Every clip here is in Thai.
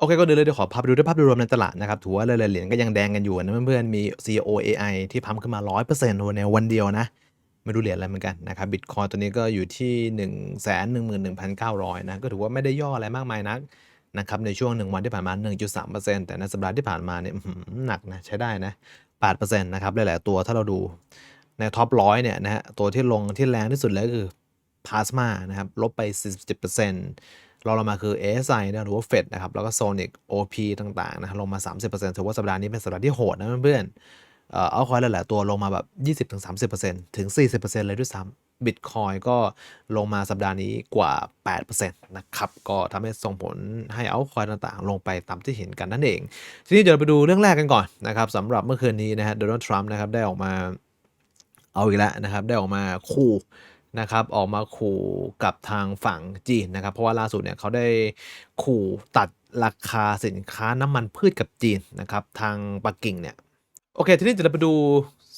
โอเคก็เดี๋ยวเลยเดี๋ยวขอพาไปดูด้วยภาพโดยรวมในตลาดนะครับถือว่าหลายๆเหรียญก็ยังแดงกันอยู่นะเพื่อนๆมี COAI ที่พัมขึ้นมา 100%ในวันเดียวนะ ไม่รู้เหรียญอะไรเหมือนกันนะครับบิตคอยตัวนี้ก็อยู่ที่ 111,900 นะ ก็ถือว่าไม่ได้ย่ออะไรมากมายนักนะครับในช่วง 1 วันที่ผ่านมา 1.3%แต่ในสัปดาห์ที่ผ่านมาเนี่ยหนักนะใช้ได้นะ8%นะครับหลายๆตัวถ้าเราดูในท็อปร้อยเนี่ยนะฮะตัวที่ลงที่แรงที่สุดเลยก็คือ Plasma นะครับลบไป47% รองลงมาคือ ASI นะหรือว่า FED นะครับแล้วก็ Sonic OP ต่างๆนะลงมา 30%ถือว่าสัปดาห์นี้เป็นสัปดาห์ที่โหดนะเพื่อนๆเอาคอยหลายๆตัวลงมาแบบ 20-30%ถึง 40%เลยด้วยซ้ำบิตคอยก็ลงมาสัปดาห์นี้กว่า 8%นะครับก็ทำให้ส่งผลให้เอาคอยต่างๆ ลงไปตามที่เห็นกันนั่นเอง ทีนี้เดี๋ยวไปดูเรื่องแรกกันก่อนนะครับสำหรับเมื่อคืนนี้นะฮะโดนัลด์ทรัมป์นะครับได้ออกมาเอาอีกแล้วนะครับได้ออกมาขู่ นะครับออกมาขู่กับทางฝั่งจีนนะครับ เพราะว่าล่าสุดเนี่ยเขาได้ขู่ตัดราคาสินค้าน้ำมันพืชกับจีนนะครับ ทางปักกิ่งเนี่ย โอเค ทีนี้จะเราไปดู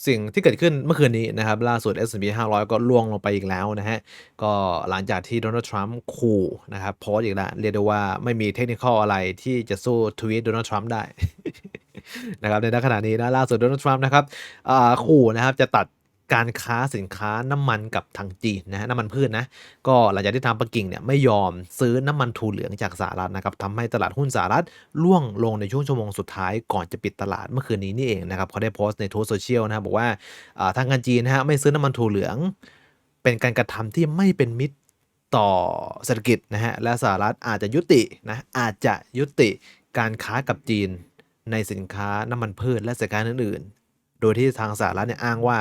สิ่งที่เกิดขึ้นเมื่อคืนนี้นะครับ ล่าสุด S&P 500 ก็ล่วงลงไปอีกแล้วนะฮะ ก็หลังจากที่โดนัลด์ทรัมป์ขู่นะครับโพสอีกแล้ว เรียกได้ว่าไม่มีเทคนิคอะไรที่จะสู้ทวีตโดนัลด์ทรัมป์ได้นะครับในขณะนี้นะล่าสุดโดนัลด์ทรัมป์นะครับขู่นะครับจะตัด การค้าสินค้าน้ำมันกับทางจีนนะฮะน้ำมันพืชนะก็หลังจากที่ทางปักกิ่งเนี่ยไม่ยอมซื้อน้ำมันทูเหลืองจากสหรัฐนะครับทำให้ตลาดหุ้นสหรัฐล่วงลงในช่วงชั่วโมงสุดท้ายก่อนจะปิดตลาดเมื่อคืนนี้นี่เองนะครับเขาได้โพสต์ในทูตโซเชียลนะครับบอกว่าทางการจีนนะฮะไม่ซื้อน้ำมันทูเหลือง เป็นการกระทำที่ไม่เป็นมิตรต่อเศรษฐกิจนะฮะและสหรัฐอาจจะยุตินะอาจจะยุติการค้ากับจีนในสินค้าน้ำมันพืชและสินค้าอื่นๆ โดยที่ทางสหรัฐเนี่ยอ้างว่า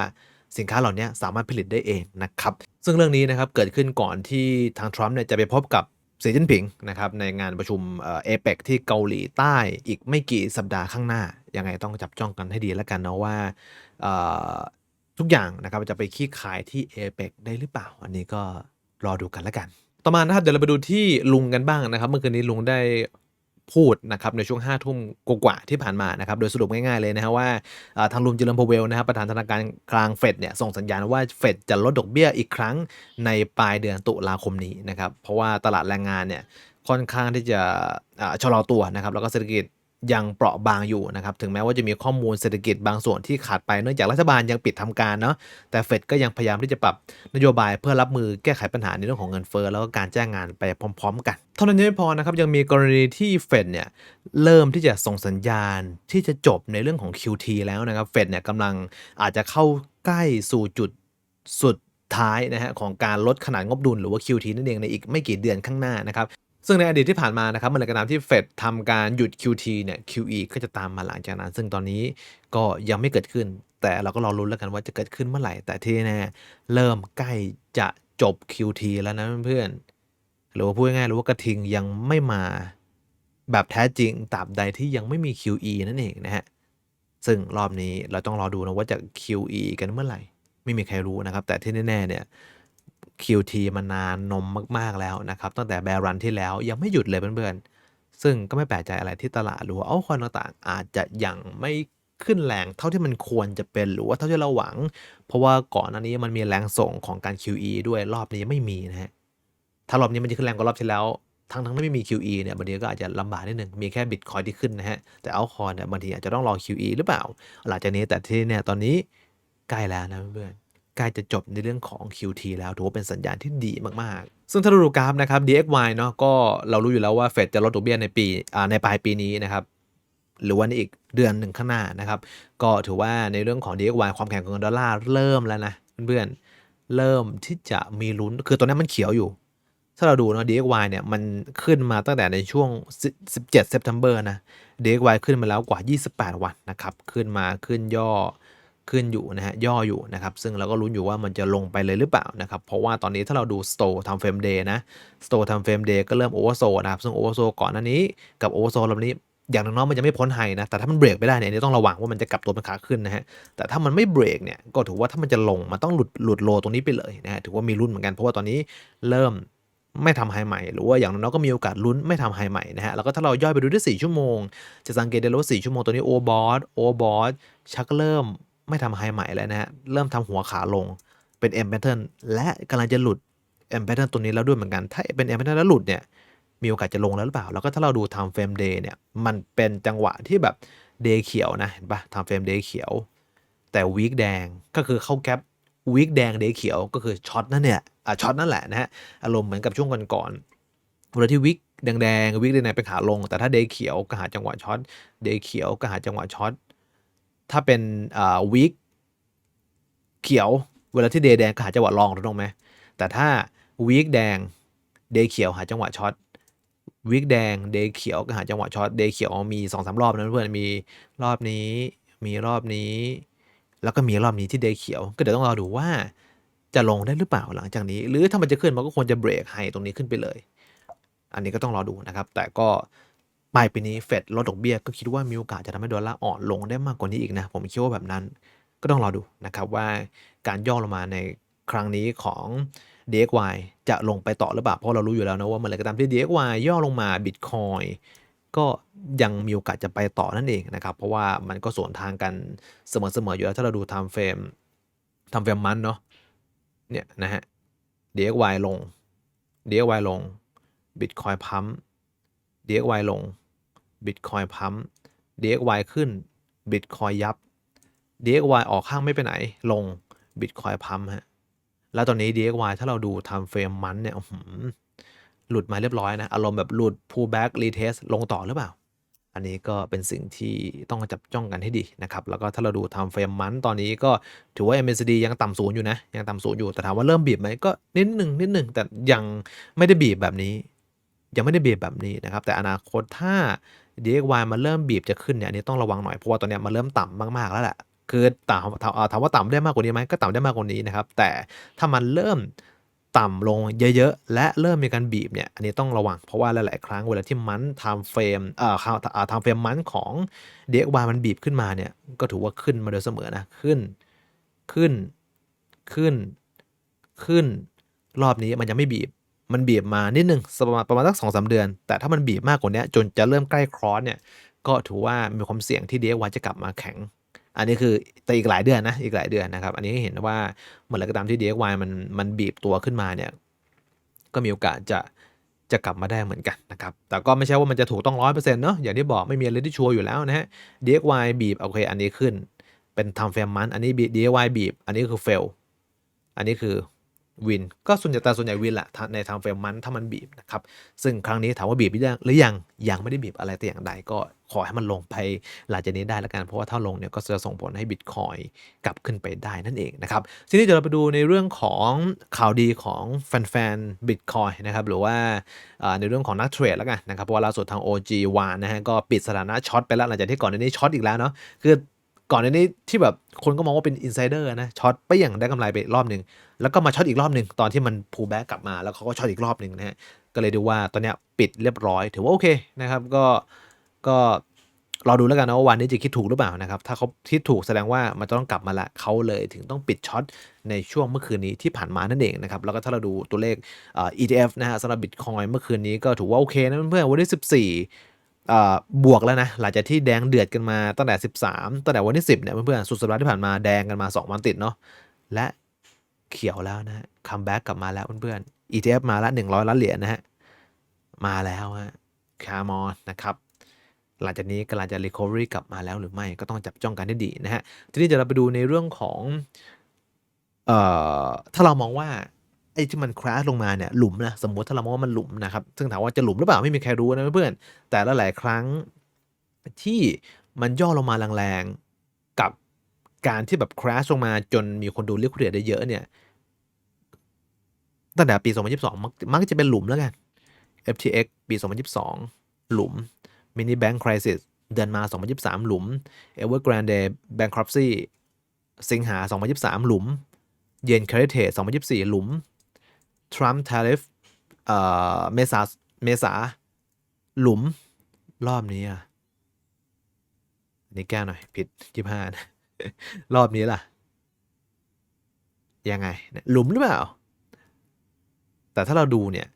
สินค้าเหล่านี้สามารถผลิตได้เองนะครับซึ่งเรื่องนี้นะครับเกิดขึ้นก่อนที่ทางทรัมป์เนี่ยจะไปพบกับสีจิ้นผิงนะครับในงานประชุมเอเปกที่เกาหลีใต้อีกไม่กี่สัปดาห์ข้างหน้า ยังไงต้องจับจ้องกันให้ดีแล้วกันนะว่าทุกอย่างนะครับจะไปขี้ขายที่เอเปกได้หรือเปล่า อันนี้ก็รอดูกันแล้วกัน ต่อมานะครับเดี๋ยวเราไปดูที่ลุงกันบ้างนะครับ เมื่อคืนนี้ลุงได้ พูดนะครับในช่วง5้าทุ่มกว่าที่ผ่านมานะครับโดยสรุปง่ายๆเลยนะฮะว่าอ่าทางลุมจิลมพเวลนะครับประธานธนาคารกลางเฟดเนี่ยส่งสัญญาณว่าเฟดจะลดดอกเบี้ยอีกครั้งในปลายเดือนตุลาคมนี้นะครับเพราะว่าตลาดแรงงานเนี่ยค่อนข้างที่จะะชะลอตัวนะครับแล้วก็เศรษฐกิจ ยังเปราะบางอยู่นะครับ ถึงแม้ว่าจะมีข้อมูลเศรษฐกิจบางส่วนที่ขาดไป เนื่องจากรัฐบาลยังปิดทำการเนาะ แต่เฟดก็ยังพยายามที่จะปรับนโยบายเพื่อรับมือแก้ไขปัญหาในเรื่องของเงินเฟ้อแล้วก็การจ้างงานไปพร้อม ๆ กัน เท่านั้นยังไม่พอนะครับ ยังมีกรณีที่เฟดเนี่ยเริ่มที่จะส่งสัญญาณที่จะจบในเรื่องของ QT แล้วนะครับ เฟดเนี่ยกำลังอาจจะเข้าใกล้สู่จุดสุดท้ายนะฮะของการลดขนาดงบดุลหรือว่า QT นั่นเองในอีกไม่กี่เดือนข้างหน้านะครับ ซึ่งในอดีตที่ผ่านมานะครับเมื่อไหร่ก็ตามที่เฟดทำการหยุด QT เนี่ย QE ก็จะตามมาหลังจากนั้น ซึ่งตอนนี้ก็ยังไม่เกิดขึ้น แต่เราก็รอรุ้นแล้วกันว่าจะเกิดขึ้นเมื่อไหร่ แต่ที่แน่เริ่มใกล้จะจบ QT แล้วนะเพื่อนหรือว่าพูดง่ายๆหรือว่ากระทิงยังไม่มาแบบแท้จริงตราบใดที่ยังไม่มี QE นั่นเองนะฮะ ซึ่งรอบนี้เราต้องรอดูนะว่าจะ QE กันเมื่อไหร่ ไม่มีใครรู้นะครับ แต่ที่แน่ๆเนี่ย QT มานานนมมาก ๆ แล้วนะครับ ตั้งแต่แบรรันที่แล้วยังไม่หยุดเลยเพื่อนๆ ซึ่งก็ไม่แปลกใจอะไรที่ตลาดหรือว่าเอาคอยต่างๆ อาจจะยังไม่ขึ้นแรงเท่าที่มันควรจะเป็นหรือว่าเท่าที่เราหวัง เพราะว่าก่อนหน้านี้มันมีแรงส่งของการ QE ด้วยรอบนี้ไม่มีนะฮะถ้ารอบนี้มันจะขึ้นแรงกว่ารอบที่แล้วทั้งทั้งที่ไม่มี QE เนี่ยบางทีก็อาจจะลำบากนิดนึง มีแค่บิตคอยที่ขึ้นนะฮะ แต่เอาคอยเนี่ยบางทีอาจจะต้องรอ QE หรือเปล่า หลังจากนี้แต่ที่เนี่ยตอนนี้ใกล้แล้วนะเพื่อน ใกล้จะจบในเรื่องของ QT แล้วถือว่าเป็นสัญญาณที่ดีมากๆ ซึ่งถ้าดูกราฟนะครับ DXY เนาะก็เรารู้อยู่แล้วว่าเฟดจะลดดอกเบี้ยในปีในปลายปีนี้นะครับหรือว่าในอีกเดือนหนึ่งข้างหน้านะครับ ก็ถือว่าในเรื่องของ DXY ความแข็งของเงินดอลลาร์เริ่มแล้วนะเพื่อนๆเริ่มที่จะมีลุ้นคือตอนนี้มันเขียวอยู่ ถ้าเราดูเนาะ DXY เนี่ยมันขึ้นมาตั้งแต่ในช่วง 17 September นะ DXY ขึ้นมาแล้วกว่า 28 วันนะครับ ขึ้นมาขึ้นย่อ ขึ้นอยู่นะฮะย่ออยู่นะครับ ซึ่งเราก็ลุ้นอยู่ว่ามันจะลงไปเลยหรือเปล่านะครับ เพราะว่าตอนนี้ถ้าเราดู Store ทำเฟรมเดย์นะ Store ทำเฟรมเดย์ก็เริ่มโอเวอร์โซนะครับ ซึ่งโอเวอร์โซก่อนหน้านี้กับโอเวอร์โซรอบนี้อย่างน้อยมันจะไม่พ้นไฮนะ แต่ถ้ามันเบรกไม่ได้เนี่ยนนี้ต้องระวังว่ามันจะกลับตัวเป็นขาขึ้นนะฮะ แต่ถ้ามันไม่เบรกเนี่ย ก็ถือว่าถ้ามันจะลง มันต้องหลุดหลุดโลตรงนี้ไปเลยนะฮะ ถือว่ามีลุ้นเหมือนกัน เพราะว่าตอนนี้เริ่มไม่ทำไฮใหม่ หรือว่าอย่างน้อยก็มีโอกาสลุ้นไม่ทำไฮใหม่นะฮะ แล้วก็ถ้าเราย่อยไปดูได้4ชั่วโมง จะสังเกตได้ว่า4ชั่วโมงตัวนี้โอบอสโอบอสชักเริ่ม ไม่ทำไฮใหม่แล้วนะฮะ เริ่มทำหัวขาลงเป็น M pattern และกำลังจะหลุด M pattern ตัวนี้แล้วด้วยเหมือนกัน ถ้าเป็น M pattern แล้วหลุดเนี่ยมีโอกาสจะลงแล้วหรือเปล่า แล้วก็ถ้าเราดู time frame day เนี่ยมันเป็นจังหวะที่แบบ day เขียวนะเห็นปะ time frame day เขียว แต่ week แดงก็คือเข้าแก๊ป week แดง day เขียวก็คือช็อตนั่นเนี่ยอะช็อตนั่นแหละนะฮะอารมณ์เหมือนกับช่วงก่อนๆเวลาที่ week แดงๆ week แดงๆเป็นขาลง แต่ถ้า day เขียวก็หาจังหวะช็อต day เขียวก็หาจังหวะช็อต ถ้าเป็นอ่า week เขียวเวลาที่ day แดงก็หาจังหวะลองถูกต้องไหมแต่ถ้า week แดง day เขียวหาจังหวะช็อตวีคแดงเดย์เขียวก็หาจังหวะช็อตเดย์เขียวมีสองสามรอบนะเพื่อนมีรอบนี้ มีรอบนี้ แล้วก็มีรอบนี้ที่เดย์เขียว ก็เดี๋ยวต้องรอดูว่าจะลงได้หรือเปล่าหลังจากนี้ หรือถ้ามันจะขึ้นมันก็ควรจะเบรกไฮตรงนี้ขึ้นไปเลย อันนี้ก็ต้องรอดูนะครับ แต่ก็ ปลายปีนี้เฟดลดดอกเบี้ยก็คิดว่ามีโอกาสจะทำให้ดอลลาร์อ่อนลงได้มากกว่านี้อีกนะ ผมคิดว่าแบบนั้นก็ต้องรอดูนะครับว่าการย่อลงมาในครั้งนี้ของ DXY จะลงไปต่อหรือเปล่า เพราะเรารู้อยู่แล้วนะว่าเมื่อไรก็ตามที่ DXY ย่อลงมา Bitcoin ก็ยังมีโอกาสจะไปต่อนั่นเองนะครับ เพราะว่ามันก็สวนทางกันเสมอๆอยู่แล้ว ถ้าเราดู time frame time frame มันเนาะเนี่ยนะฮะ DXY ลง DXY ลง Bitcoin พัม DXY ลง Bitcoin พัม DXY ขึ้น Bitcoin ยับ DXY ออกข้างไม่ไปไหน ลง Bitcoin พัมฮะ แล้วตอนนี้ DXY ถ้าเราดู time frame มันเนี่ยหือหลุดมาเรียบร้อยนะ อารมณ์แบบหลุด pullback retest ลงต่อหรือเปล่า อันนี้ก็เป็นสิ่งที่ต้องจับจ้องกันให้ดีนะครับ แล้วก็ถ้าเราดู time frame มันตอนนี้ก็ถือว่า MACD ยังต่ำศูนย์อยู่นะ ยังต่ำศูนย์อยู่ แต่ถามว่าเริ่มบีบไหมก็นิดหนึ่งนิดหนึ่งแต่ยังไม่ได้บีบแบบนี้ยังไม่ได้บีบแบบนี้นะครับ แต่อนาคตถ้า DXY มาเริ่มบีบจะขึ้นเนี่ยอันนี้ต้องระวังหน่อยเพราะว่าตอนเนี้ยมันเริ่มต่ำมากๆแล้วแหละคือถามถามถามว่าต่ำได้มากกว่านี้ไหมก็ต่ำได้มากกว่านี้นะครับ แต่ถ้ามันเริ่มต่ำลงเยอะๆ และเริ่มมีการบีบเนี่ย อันนี้ต้องระวัง เพราะว่าหลายๆ ครั้งเวลาที่มันทม์เฟรมเอ่อทม์เฟรมมันของ DXY มันบีบขึ้นมาเนี่ย ก็ถือว่าขึ้นมาโดยเสมอนะ ขึ้น ขึ้น ขึ้น ขึ้น รอบนี้มันยังไม่บีบ มันบีบมานิดนึงประมาณประมาณสักสองสาเดือน แต่ถ้ามันบีบมากกว่านี้จนจะเริ่มใกล้ครอสเนี่ยก็ถือว่ามีความเสี่ยงที่ DXY จะกลับมาแข็ง อันนี้คือแต่อีกหลายเดือนนะอีกหลายเดือนนะครับ อันนี้ให้เห็นว่าเมื่อไรก็ตามที่ DXY มันมันบีบตัวขึ้นมาเนี่ยก็มีโอกาสจะจะกลับมาได้เหมือนกันนะครับ แต่ก็ไม่ใช่ว่ามันจะถูกต้องร้อยเปอร์เซ็นต์เนาะ อย่างที่บอกไม่มีอะไรที่ชัวร์อยู่แล้วนะฮะ DXY บีบโอเค อันนี้ขึ้น เป็น time frame มันอันนี้ DXY บีบ อันนี้คือ fail อันนี้คือ วิน ก็ส่วนใหญ่แต่ส่วนใหญ่วินแหละใน time frame มันถ้ามันบีบนะครับซึ่งครั้งนี้ถามว่าบีบหรือยังยังไม่ได้บีบอะไรแต่อย่างใดก็ขอให้มันลงไปหลังจากนี้ได้ล้วกันเพราะว่าถ้าลงเนี่ยก็จะส่งผลให้บิตคอยกลับขึ้นไปได้นั่นเองนะครับทีนี้เดี๋ยวเราไปดูในเรื่องของข่าวดีของแฟนๆบิตคอยนะครับหรือว่าในเรื่องของนักเทรดล้วกันนะครับเพราะว่าล่าสุดทาง OG วานนะฮะก็ปิดสถานะช็อตไปแล้วหลังจากที่ก่อนหน้านี้ช็อตอีกแล้วเนาะคือก่อนหน้านี้ที่แบบคนก็มองว่าเป็นอินไซเดอร์นะช็อตไปอย่างได้กำไรไปรอบหนึ่ง แล้วก็มาช็อตอีกรอบหนึ่งตอนที่มันพูแบ็กกลับมาแล้วเขาก็ช็อตอีกรอบหนึ่งนะฮะก็เลยดูว่าตอนเนี้ยปิดเรียบร้อย ถือว่าโอเคนะครับก็ก็รอดูแล้วกันนะว่าวันนี้จะคิดถูกหรือเปล่านะครับ ถ้าเขาคิดถูกแสดงว่ามันจะต้องกลับมาละเขาเลยถึงต้องปิดช็อตในช่วงเมื่อคืนนี้ที่ผ่านมานั่นเองนะครับ แล้วก็ถ้าเราดูตัวเลข ETF นะฮะสำหรับบิตคอยเมื่อคืนนี้ก็ถือว่าโอเคนะเพื่อนๆวันที่ 14 บวกแล้วนะ หลังจากที่แดงเดือดกันมาตั้งแต่ 13 ตั้งแต่วันที่ 10เนี่ยเพื่อนๆสุดสัปดาห์ที่ผ่านมาแดงกันมา 2 วันติดเนาะและ เขียวแล้วนะฮะคัมแบ็กกลับมาแล้วเพื่อนๆ ETF มาละ100ล้านเหรียญนะฮะ มาแล้วฮะคาร์มอนนะครับ หลังจากนี้กำลังจะ recovery กลับมาแล้วหรือไม่ก็ต้องจับจ้องกันให้ดีนะฮะ ทีนี้เดี๋ยวเราไปดูในเรื่องของ เอ่อ ถ้าเรามองว่าไอ้ที่มันคราชลงมาเนี่ยหลุมนะสมมติถ้าเรามองว่ามันหลุมนะครับ ซึ่งถามว่าจะหลุมหรือเปล่าไม่มีใครรู้นะเพื่อนแต่ละหลายครั้งที่มันย่อลงมาแรง การที่แบบคราชลงมาจนมีคนดูลิควิดได้เยอะเนี่ยตั้งแต่ปี 2022 มักมักจะเป็นหลุมแล้วกัน FTX ปี 2022 หลุม Mini Bank Crisis เดือนมา 2023 หลุม Evergrande Bankruptcy สิงหา 2023 หลุม เยนคาริเทส2024 หลุม Trump Tariff เอ่อเมษาเมษา หลุม รอบนี้อะนนี้แก้หน่อย ผิด 25นะ รอบนี้ล่ะ ยังไง หลุมหรือเปล่า แต่ถ้าเราดูเนี่ย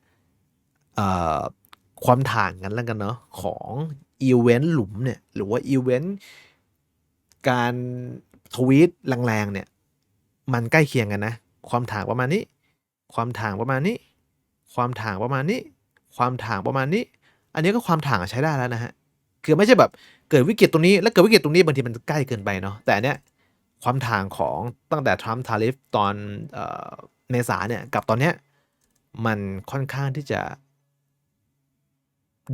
ความต่างกันแล้วกันเนาะของอีเวนต์หลุมเนี่ย หรือว่าอีเวนต์การทวีตแรงๆเนี่ย มันใกล้เคียงกันนะ ความถ่างประมาณนี้ ความถ่างประมาณนี้ ความถ่างประมาณนี้ ความถ่างประมาณนี้ อันนี้ก็ความถ่างใช้ได้แล้วนะฮะ คือไม่ใช่แบบ เกิดวิกฤตตรงนี้แล้วเกิดวิกฤตตรงนี้บางทีมันใกล้เกินไปเนาะแต่อันเนี้ยความถ่างของตั้งแต่ทรัมป์ทาริฟตอนเอ่อเมษาเนี่ยกับตอนเนี้ยมันค่อนข้างที่จะ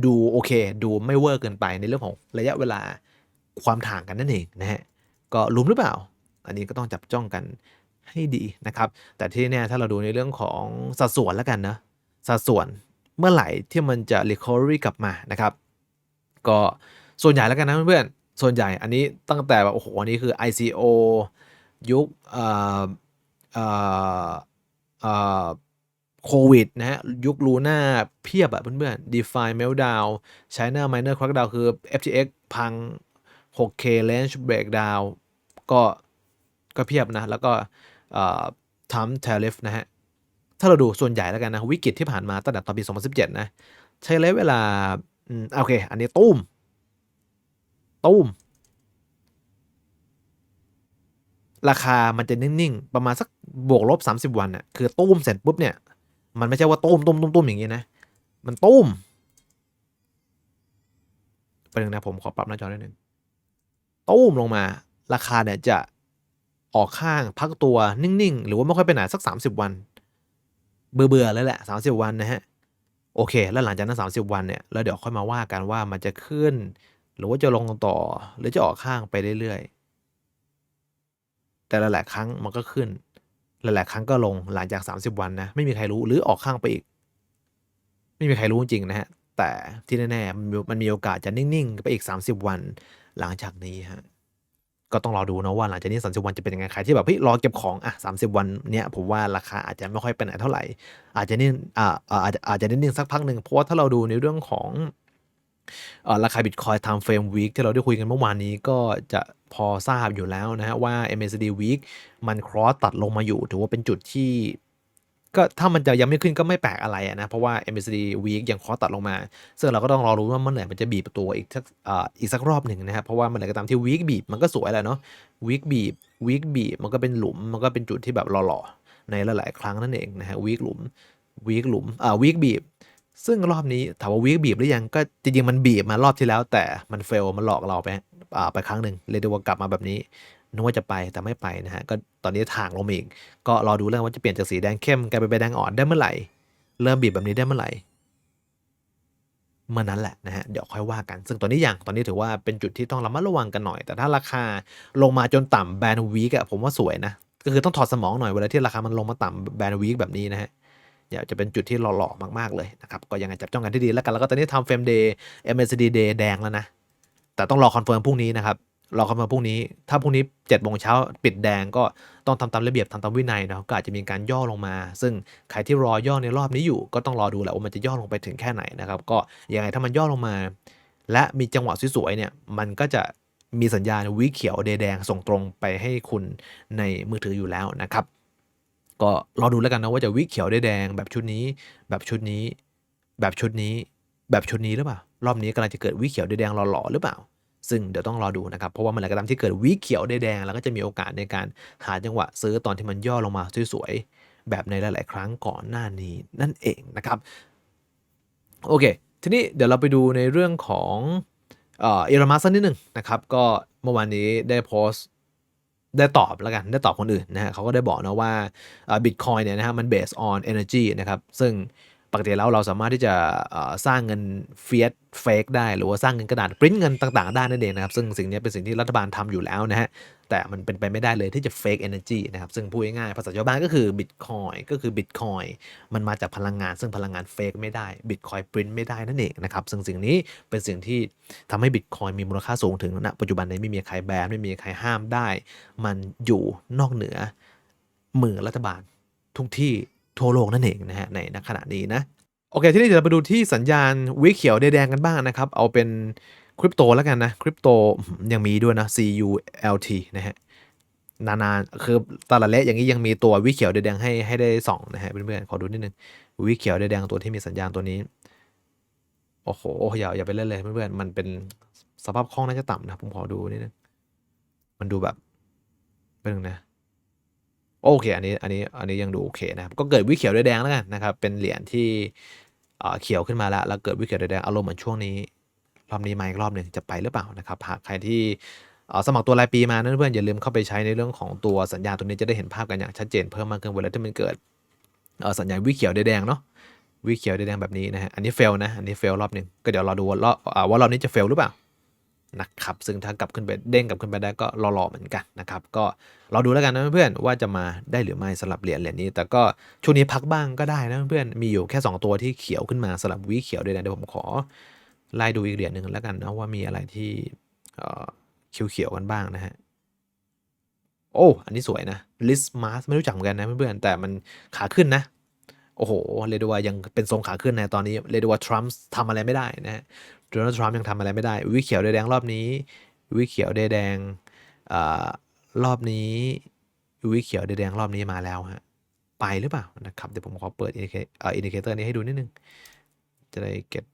ดูโอเค ดูไม่เวอร์เกินไปในเรื่องของระยะเวลาความถ่างกันนั่นเองนะฮะก็ลุ้มหรือเปล่า อันนี้ก็ต้องจับจ้องกันให้ดีนะครับ แต่ที่เนี่ยถ้าเราดูในเรื่องของสัดส่วนแล้วกันนะสัดส่วนเมื่อไหร่ที่มันจะ recovery กลับมานะครับ ก็ ส่วนใหญ่แล้วกันนะเพื่อนๆส่วนใหญ่อันนี้ตั้งแต่แบบโอ้โหอันนี้คือ ICO ยุคเอ่อเอ่อเอ่อโควิดนะฮะยุคลูน่าเพียบอะเพื่อนๆ DeFi Meltdown China Miner Crackdown คือ FTX พัง 6K Range Breakdown ก็ก็เพียบนะ แล้วก็ทำ Tariff นะฮะ ถ้าเราดูส่วนใหญ่แล้วกันนะ วิกฤตที่ผ่านมาตั้งแต่ตอนปี 2017 นะ ใช้ระยะเวลาอืมโอเค อันนี้ตุ้ม ตุ้ม ราคามันจะนิ่งๆ ประมาณสักบวกลบ 30 วันน่ะคือตุ้มเสร็จปุ๊บเนี่ย มันไม่ใช่ว่าตุ้มตุ้มตุ้มตุ้มอย่างนี้นะ มันตุ้มไปหนึ่งนะผมขอปรับหน้าจอนิดนึงตุ้มลงมา ราคาเนี่ยจะออกข้างพักตัวนิ่งๆ หรือว่าไม่ค่อยไปไหนสัก 30 วัน เบื่อๆแล้วแหละ 30 วันนะฮะ โอเค แล้วหลังจากนั้น 30 วันเนี่ย แล้วเดี๋ยวค่อยมาว่ากันว่ามันจะขึ้น หรือว่าจะลงต่อหรือจะออกข้างไปเรื่อยๆ แต่ละหลายครั้งมันก็ขึ้นหลายๆครั้งก็ลงหลังจาก 30 วันนะไม่มีใครรู้หรือออกข้างไปอีก ไม่มีใครรู้จริงนะฮะแต่ที่แน่ๆมันมีมันมีโอกาสจะนิ่งๆไปอีก 30 วันหลังจากนี้ฮะก็ต้องรอดูนะว่าหลังจากนี้ 30 วันจะเป็นยังไงใครที่แบบเฮ้ยรอเก็บของอะ30 วันเนี้ยผมว่าราคาอาจจะไม่ค่อยไปไหนเท่าไหร่ อาจจะนิ่งอ่าอาอาจจะอาจจะนิ่งสักพักหนึ่งเพราะว่าถ้าเราดูในเรื่องของ ราคาบิตคอย time frame week ที่เราได้คุยกันเมื่อวานนี้ก็จะพอทราบอยู่แล้วนะฮะว่า MACD week มัน cross ตัดลงมาอยู่ ถือว่าเป็นจุดที่ ก็ถ้ามันจะยังไม่ขึ้นก็ไม่แปลกอะไรนะ เพราะว่า MACD week ยังคอตัดลงมา ซึ่งเราก็ต้องรอรู้ว่าเมื่อไหร่มันจะบีบตัวอีกสักอ,อีกสักรอบหนึ่งนะครับเพราะว่าเมื่อไหร่ก็ตามที่ week บีบมันก็สวยแหละเนาะ week บีบ week บีบมันก็เป็นหลุมมันก็เป็นจุดที่แบบหล่อๆในหลายๆครั้งนั่นเองนะฮะ week หลุม week หลุมอ่า week บีบ ซึ่งรอบนี้ถามว่า week บีบหรือยังก็จริงๆมันบีบมารอบที่แล้ว แต่มัน fail มันหลอกเราไปอ่าไปครั้งหนึ่งเลยด้ว่ากลับมาแบบนี้นึกว่าจะไปแต่ไม่ไปนะฮะก็ตอนนี้ทางลงมาอีกก็รอดูเรื่องว่าจะเปลี่ยนจากสีแดงเข้มกลายเป็นแดงอ่อนได้เมื่อไหร่ เริ่มบีบแบบนี้ได้เมื่อไหร่เมื่อนั้นแหละนะฮะเดี๋ยวค่อยว่ากัน ซึ่งตอนนี้อย่างตอนนี้ถือว่าเป็นจุดที่ต้องระมัดระวังกันหน่อย แต่ถ้าราคาลงมาจนต่ำแบนวีกอะผมว่าสวยนะก็คือต้องถอดสมองหน่อยเวลาที่ราคามันลงมาต่ำแบนวีกแบบนี้นะฮะ เดี๋ยวจะเป็นจุดที่หล่อๆมากๆเลยนะครับ ก็ยังไงจับจ้องกันที่ดีแล้วกัน แล้วก็ตอนนี้ทำเฟรมเดย์ MACD day แดงแล้วนะ แต่ต้องรอคอนเฟิร์มพรุ่งนี้นะครับ รอคอนเฟิร์มพรุ่งนี้ ถ้าพรุ่งนี้7จ็ดโมงเช้าปิดแดงก็ต้องทำตามระเบียบทำตามวินัยเนาะก็อาจจะมีการย่อลงมา ซึ่งใครที่รอย่อในรอบนี้อยู่ ก็ต้องรอดูแหละว่ามันจะย่อลงไปถึงแค่ไหนนะครับ ก็ยังไงถ้ามันย่อลงมา และมีจังหวะสวยๆเนี่ย มันก็จะมีสัญญาณวิเขียวเดแดงส่งตรงไปให้คุณในมือถืออยู่แล้วนะครับ ก็รอดูแล้วกันนะว่าจะวิเขียวได้แดงแบบชุดนี้ แบบชุดนี้ แบบชุดนี้ แบบชุดนี้หรือเปล่ารอบนี้กำลังจะเกิดวิเขียวได้แดงหล่อๆหรือเปล่า ซึ่งเดี๋ยวต้องรอดูนะครับเพราะว่าเมื่อไหร่ก็ตามที่เกิดวิเขียวได้แดงแล้วก็จะมีโอกาสในการหาจังหวะซื้อตอนที่มันย่อลงมาสวยๆแบบในหลาย ๆ ครั้งก่อนหน้านี้นั่นเองนะครับโอเค ทีนี้เดี๋ยวเราไปดูในเรื่องของเอ่อเอรมัสสักนิดหนึ่งนะครับ ก็เมื่อวานนี้ได้โพสต์ ได้ตอบแล้วกันได้ตอบคนอื่นนะฮะเขาก็ได้บอกนะว่าบิตคอยเนี่ยนะฮะมัน based on energy นะครับซึ่ง ปกติแล้วเราสามารถที่จะสร้างเงินเฟียสเฟกได้ หรือว่าสร้างเงินกระดาษปริ้นเงินต่างๆได้นั่นเองนะครับ ซึ่งสิ่งนี้เป็นสิ่งที่รัฐบาลทำอยู่แล้วนะฮะ แต่มันเป็นไปไม่ได้เลยที่จะ fake energy นะครับ ซึ่งพูดง่ายๆภาษาชาวบ้านก็คือ bitcoin ก็คือ bitcoin มันมาจากพลังงาน ซึ่งพลังงาน fake ไม่ได้ bitcoin print ไม่ได้นั่นเองนะครับ ซึ่งสิ่งนี้เป็นสิ่งที่ทำให้ bitcoin มีมูลค่าสูงถึงณปัจจุบันนี้ไม่มีใครแบนไม่มีใครห้ามได้ มันอยู่นอกเหนือมือรัฐบาลทุกที่ ทั่วโลกนั่นเองนะฮะในขณะนี้นะโอเค ที่นี่เดี๋ยวเราไปดูที่สัญญาณวิเขียวแดงกันบ้างนะครับ เอาเป็นคริปโตแล้วกันนะคริปโตยังมีด้วยนะ CULT นะฮะนานๆคือตลาดเละอย่างนี้ยังมีตัววิเขียวแดงให้ให้ได้ส่องนะฮะเพื่อนๆขอดูนิดนึงวิเขียวแดงตัวที่มีสัญญาณตัวนี้โอ้โหอย่าอย่าไปเล่นเลยเพื่อนๆมันเป็นสภาพคล่องน่าจะต่ำนะผมขอดูนิดนึงมันดูแบบเป็นงนะ โอเค อันนี้อันนี้อันนี้ยังดูโอเคนะครับก็เกิดวิเขียวด้วยแดงแล้วกันนะครับ เป็นเหรียญที่เขียวขึ้นมาแล้วแล้วเกิดวิกฤตแดงอารมณ์เหมือนช่วงนี้รอบนี้มาอีกรอบหนึ่งจะไปหรือเปล่านะครับหากใครที่สมัครตัวรายปีมาเพื่อนๆอย่าลืมเข้าไปใช้ในเรื่องของตัวสัญญาตัวนี้จะได้เห็นภาพกันอย่างชัดเจนเพิ่มมากขึ้นเวลาที่มันเกิดสัญญาณวิเขียวแดงเนาะวิเขียวแดงแบบนี้นะฮะอันนี้เฟลนะอันนี้เฟลรอบหนึ่งก็เดี๋ยวราดูว่ารอบว่ารอบนี้จะเฟลหรือเปล่า นะครับ ซึ่งถ้ากลับขึ้นไปเด้งกลับขึ้นไปได้ก็รอๆเหมือนกันนะครับ ก็ราดูแล้วกันนะเพื่อนๆว่าจะมาได้หรือไม่สำหรับเหรียญเหรียญนี้ แต่ก็ช่วงนี้พักบ้างก็ได้นะเพื่อนๆมีอยู่แค่ 2 ตัวที่เขียวขึ้นมาสำหรับวิเขียวด้วยนะเดี๋ยวผมขอไล่ดูอีกเหรียญหนึ่งแล้วกันนะว่ามีอะไรที่เอ่อเขียวๆกันบ้างนะฮะโอ้อันนี้สวยนะ list mask ไม่รู้จักเหมือนกันนะเพื่อนๆแต่มันขาขึ้นนะโอ้โห เรดว่ายังเป็นทรงขาขึ้นในะตอนนี้ เรดว่าทรัมป์ทำอะไรไม่ได้นะ โดนัลด์ทรัมป์ยังทำอะไรไม่ได้ วิเขียวแดงรอบนี้ วิเขียวแดงอรอบนี้วิเขียวแดงรอบนี้มาแล้วฮะไปหรือเปล่านะครับ เดี๋ยวผมขอเปิดอินดิเคเตอร์นี้ให้ดูนิดนึง จะได้เก็บ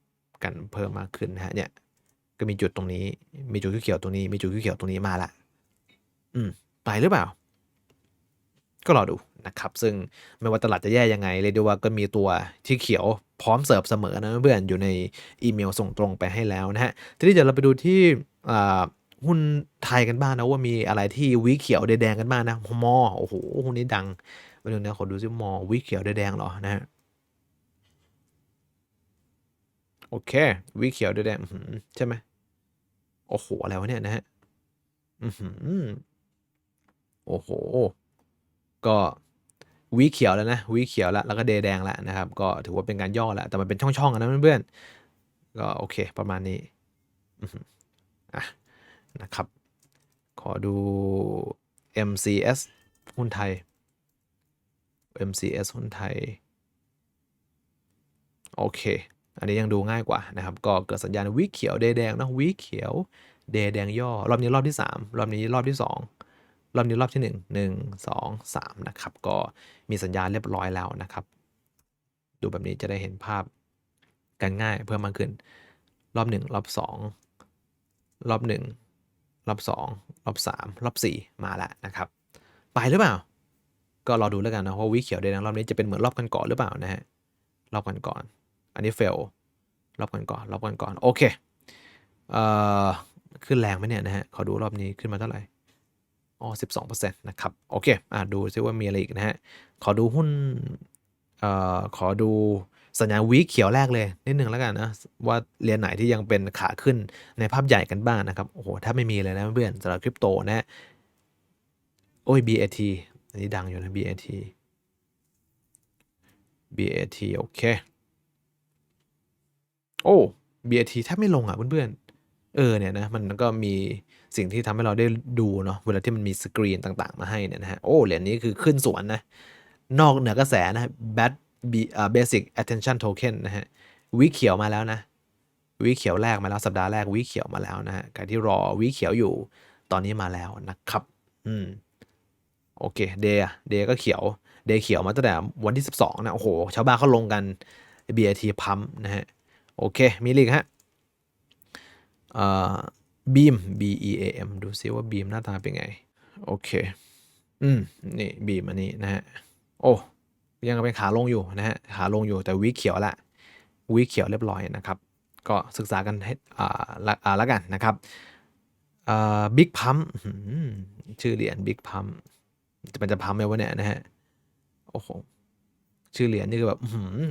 กันเพิ่มมากขึ้นนะฮะเนี่ยก็มีจุดตรงนี้ มีจุดเขียวตรงนี้ มีจุดเขียวตรงนี้มาละ อืม ไปหรือเปล่า ก็รอดูนะครับ ซึ่งไม่ว่าตลาดจะแย่ยังไงเรียกได้ว่าก็มีตัวที่เขียวพร้อมเสิร์ฟเสมอนะเพื่อนอยู่ในอีเมลส่งตรงไปให้แล้วนะฮะทีนี้เดี๋ยวเราไปดูที่หุ้นไทยกันบ้างนะว่ามีอะไรที่วิเขียวแดงกันบ้างนะมอโอ้โหหุ้นนี้ดังไปดูนะขอดูซิมอวิเขียวแดงหรอนะฮะโอเควิเขียวแดงใช่ไหมโอ้โหอะไรวะเนี่ยนะฮะโอ้โห ก็วิเขียวแล้วนะวิเขียวแล้วแล้วก็เดย์แดงแล้วนะครับ ก็ถือว่าเป็นการย่อแล้วแต่มันเป็นช่องๆนะเพื่อนๆก็โอเคประมาณนี้อะนะครับ ขอดู MCS หุ้นไทย MCS หุ้นไทย โอเค อันนี้ยังดูง่ายกว่านะครับ ก็เกิดสัญญาณวิเขียวเดย์แดงนะวิเขียวเดย์แดงย่อ รอบนี้รอบที่ 3 รอบนี้รอบที่ 2 รอบนี้รอบที่ 1 1 2 3 นะครับ ก็มีสัญญาณเรียบร้อยแล้วนะครับ ดูแบบนี้จะได้เห็นภาพกันง่ายเพิ่มมากขึ้น รอบ 1 รอบ 2 รอบ 1 รอบ 2 รอบ 3 รอบ 4 มาแล้วนะครับ ไปหรือเปล่า ก็รอดูแล้วกันนะว่าวิเขียวเดย์แดงรอบนี้จะเป็นเหมือนรอบกันก่อนหรือเปล่านะฮะรอบกันก่อนอันนี้เฟลรอบกันก่อนรอบกันก่อนโอเคเอ่อขึ้นแรงไหมเนี่ยนะฮะขอดูรอบนี้ขึ้นมาเท่าไหร่ อ๋อ12%นะครับ โอเค อะดูซิว่ามีอะไรอีกนะฮะ ขอดูหุ้น เอ่อ ขอดูสัญญาณวีคเขียวแรกเลย นิดหนึ่งแล้วกันนะ ว่าเรียญไหนที่ยังเป็นขาขึ้นในภาพใหญ่กันบ้างนะครับ โอ้โห ถ้าไม่มีเลยนะเพื่อนสำหรับคริปโตนะฮะโอ้ย BAT อันนี้ดังอยู่นะ BAT BAT โอเค โอ้ BAT แทบไม่ลงอะเพื่อนๆ เออเนี่ยนะ มันก็มี สิ่งที่ทำให้เราได้ดูเนาะเวลาที่มันมีสกรีนต่างๆ มาให้เนี่ยนะฮะโอ้เหรียญนี้คือขึ้นสวนนะนอกเหนือกระแสนะ Bad B อ่า Basic Attention Token นะฮะวิเขียวมาแล้วนะวิเขียวแรกมาแล้วสัปดาห์แรกวิเขียวมาแล้วนะฮะใครที่รอวิเขียวอยู่ตอนนี้มาแล้วนะครับ อืมโอเคเดย์เดย์ก็เขียวเดย์เขียวมาตั้งแต่วันที่ 12 นะ โอ้โห ชาวบ้านเขาลงกัน BAT พัมนะฮะ โอเค มีลีกฮะ เอ่อบีม B E A M ดูซิว่าบีมหน้าตาเป็นไง โอเค อืม นี่บีมอันนี้นะฮะ โอ้ยังเป็นขาลงอยู่นะฮะ ขาลงอยู่แต่วิเขียวละวิเขียวเรียบร้อยนะครับ ก็ศึกษากันให้อ่าละอ่าละกันนะครับอ่าบิ๊กพัมชื่อเหรียญบิ๊กพัมจะมันจะพัมไหมวะเนี่ยนะฮะ โอ้โหชื่อเหรียญนี่คือแบบ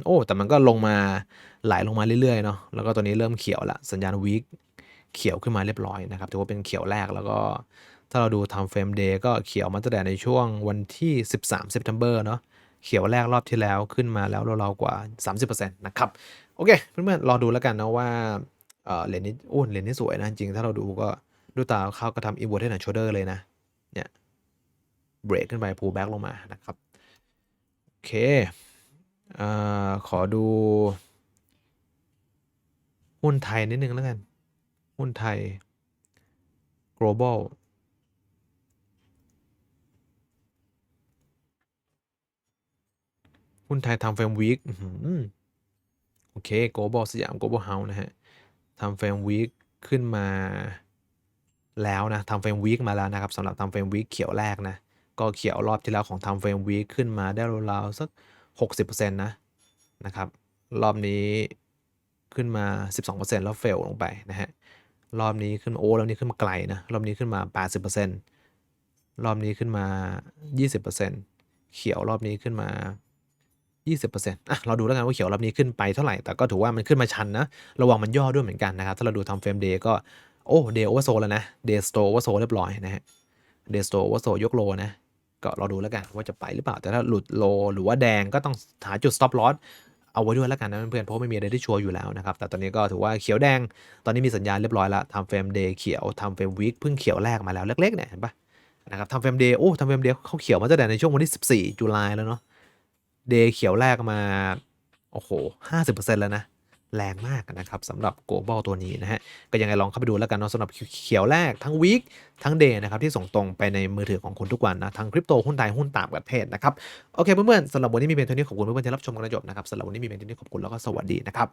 โอ้แต่มันก็ลงมาไหลลงมาเรื่อยๆเนาะแล้วก็ตัวนี้เริ่มเขียวละสัญญาณวีค เขียวขึ้นมาเรียบร้อยนะครับถือว่าเป็นเขียวแรกแล้วก็ถ้าเราดู time frame day ก็เขียวมาตั้งแต่ในช่วงวันที่ 13 September เนาะเขียวแรกรอบที่แล้วขึ้นมาแล้วเราๆกว่า 30%นะครับ โอเค เพื่อนๆรอดูแล้วกันนะว่าเหรียญนี้โอ้เหรียญนี้สวยนะ จริงถ้าเราดูก็ดูตาเขาก็ทำ inverted and shoulder เลยนะ เนี่ยเบรกขึ้นไป pull back ลงมานะครับ โอเคเอ่อขอดูหุ้นไทยนิดนึงแล้วกัน หุ้นไทย global หุ้นไทยทำเฟรมวีคโอเค global สยาม global house นะฮะทำเฟรมวีคขึ้นมาแล้วนะทำเฟรมวีคมาแล้วนะครับสำหรับทำเฟรมวีคเขียวแรกนะ ก็เขียวรอบที่แล้วของทำเฟรมวีคขึ้นมาได้ราวๆสัก 60%นะนะครับ รอบนี้ขึ้นมา 12%แล้วเฟลลงไปนะฮะ รอบนี้ขึ้นโอ้รอบนี้ขึ้นมาไกลนะรอบนี้ขึ้นมา 80%รอบนี้ขึ้นมา 20%เขียวรอบนี้ขึ้นมา 20%อะเราดูแล้วกันว่าเขียวรอบนี้ขึ้นไปเท่าไหร่ แต่ก็ถือว่ามันขึ้นมาชันนะ ระวังมันย่อด้วยเหมือนกันนะครับ ถ้าเราดูทำเฟรมเดย์ก็ โอ้เดย์โอเวอร์โซแล้วนะ เดย์สโตโอเวอร์โซเรียบร้อยนะฮะ เดย์สโตโอเวอร์โซยกโลนะ ก็เรอดูแล้วกันว่าจะไปหรือเปล่า แต่ถ้าหลุดโลหรือว่าแดงก็ต้องหาจุด stop loss เอาไว้ด้วยแล้วกันนะเพื่อนเพราะไม่มีอะไรที่ชัวร์อยู่แล้วนะครับ แต่ตอนนี้ก็ถือว่าเขียวแดง ตอนนี้มีสัญญาณเรียบร้อยแล้วทำเฟรมเดย์เขียวทำเฟรมวีคเพิ่งเขียวแรกมาแล้วเล็กๆเนี่ยเห็นปะนะครับทำเฟรมเดย์โอ้ทำเฟรมเดย์เขาเขียวมาตั้งแต่ในช่วงวันที่ 14ตุลาแล้วเนาะเดย์เขียวแรกมาโอ้โห50%แล้วนะ แรงมากนะครับสำหรับโกลบอลตัวนี้นะฮะ ก็ยังไงลองเข้าไปดูแล้วกันเนาะสำหรับเขียวแรกทั้งวีคทั้งเดย์นะครับ ที่ส่งตรงไปในมือถือของคุณทุกวันนะ ทั้งคริปโต หุ้นไทย หุ้นต่างประเทศนะครับ โอเคเพื่อนๆสำหรับวันนี้มีเพียงเท่านี้ขอบคุณเพื่อนๆที่รับชมกันจนจบนะครับสำหรับวันนี้มีเพียงเท่านี้ขอบคุณแล้วก็สวัสดีนะครับ